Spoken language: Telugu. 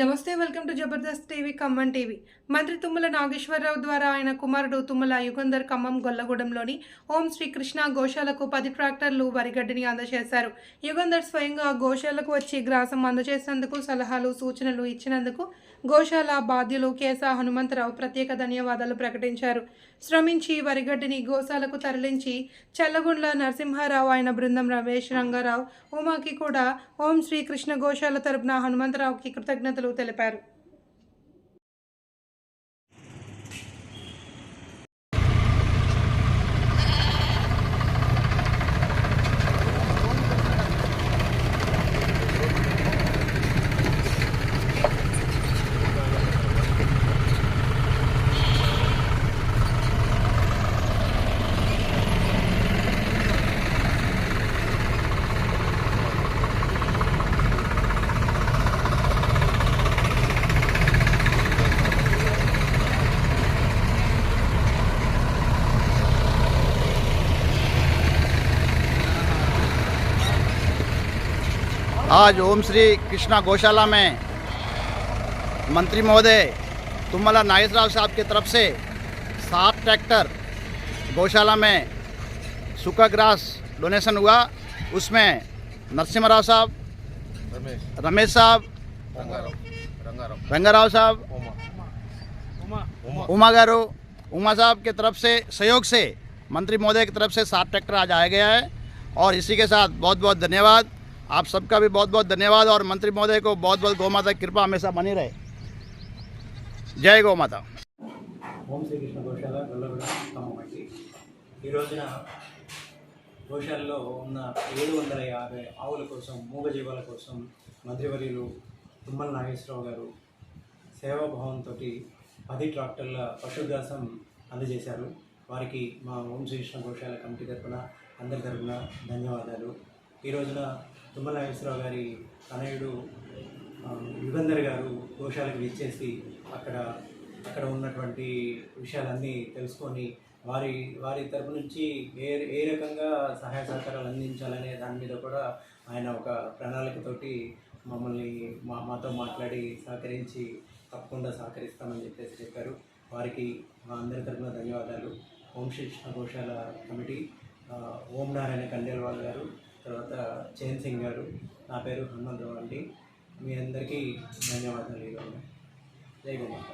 నమస్తే welcome to Jabardasth TV Khammam TV. మంత్రి తుమ్మల నాగేశ్వరరావు ద్వారా ఆయన కుమారుడు తుమ్మల యుగంధర్ ఖమ్మం గొల్లగూడెంలోని ఓం శ్రీకృష్ణ గోశాలకు పది ట్రాక్టర్లు వరిగడ్డిని అందజేశారు. యుగంధర్ స్వయంగా గోశాలకు వచ్చి గ్రాసం అందజేసినందుకు సలహాలు సూచనలు ఇచ్చినందుకు గోశాల బాధ్యులు కేశా హనుమంతరావు ప్రత్యేక ధన్యవాదాలు ప్రకటించారు. శ్రమించి వరిగడ్డిని గోశాలకు తరలించి చల్లగుండ్ల నరసింహారావు ఆయన బృందం రమేష్ రంగారావు ఉమాకి కూడా ఓం శ్రీకృష్ణ గోశాల తరపున హనుమంతరావుకి కృతజ్ఞతలు తెలిపారు. आज ओम श्री कृष्णा गौशाला में मंत्री महोदय तुमला नागेश्वरराव साहब की तरफ़ से सात ट्रैक्टर गौशाला में सूखा ग्रास डोनेशन हुआ। उसमें नरसिम्हा राव साहब, रमेश साहब, रंगाराव साहब, उमा गारू, उमा साहब के तरफ़ से, सहयोग से मंत्री महोदय की तरफ़ से सात ट्रैक्टर आज आया गया है। और इसी के साथ बहुत बहुत धन्यवाद। आप सबका भी बहुत बहुत धन्यवाद और मंत्री महोदय को बहुत बहुत गौ माता की कृपा हमेशा बनी रहे जय गौ माता ఓం శ్రీకృష్ణ గోశాల గొల్లగూడ ఖమ్మం అండి ఈ రోజున గోశాలలో ఉన్న ఏడు వందల యాభై ఆవుల కోసం మూగజీవాల కోసం మంత్రివర్యులు తుమ్మల నాగేశ్వరరావు గారు సేవాభావంతో పది ట్రాక్టర్ల పశుగ్రాసం అందజేశారు వారికి మా ఓం శ్రీకృష్ణ గోశాల కమిటీ తరఫున అందరి తరఫున ధన్యవాదాలు ఈ రోజున తుమ్మల నాగేశ్వరరావు గారి తనయుడు యుగంధర్ గారు గోశాలకు విచ్చేసి అక్కడ అక్కడ ఉన్నటువంటి విషయాలన్నీ తెలుసుకొని వారి వారి తరపు నుంచి ఏ ఏ రకంగా సహాయ సహకారాలు అందించాలనే దాని మీద కూడా ఆయన ఒక ప్రణాళికతోటి మమ్మల్ని మా మాతో మాట్లాడి సహకరించి తప్పకుండా సహకరిస్తామని చెప్పేసి చెప్పారు. వారికి మా అందరి తరపున ధన్యవాదాలు. ఓం శ్రీ కృష్ణ గోశాల కమిటీ ఓం నారాయణ కండేల్వాల్ గారు తర్వాత చైన్ సింగ్ గారు నా పేరు హనుమంతరావు అండి. మీ అందరికీ ధన్యవాదాలు ఈరోజు జై గోమాత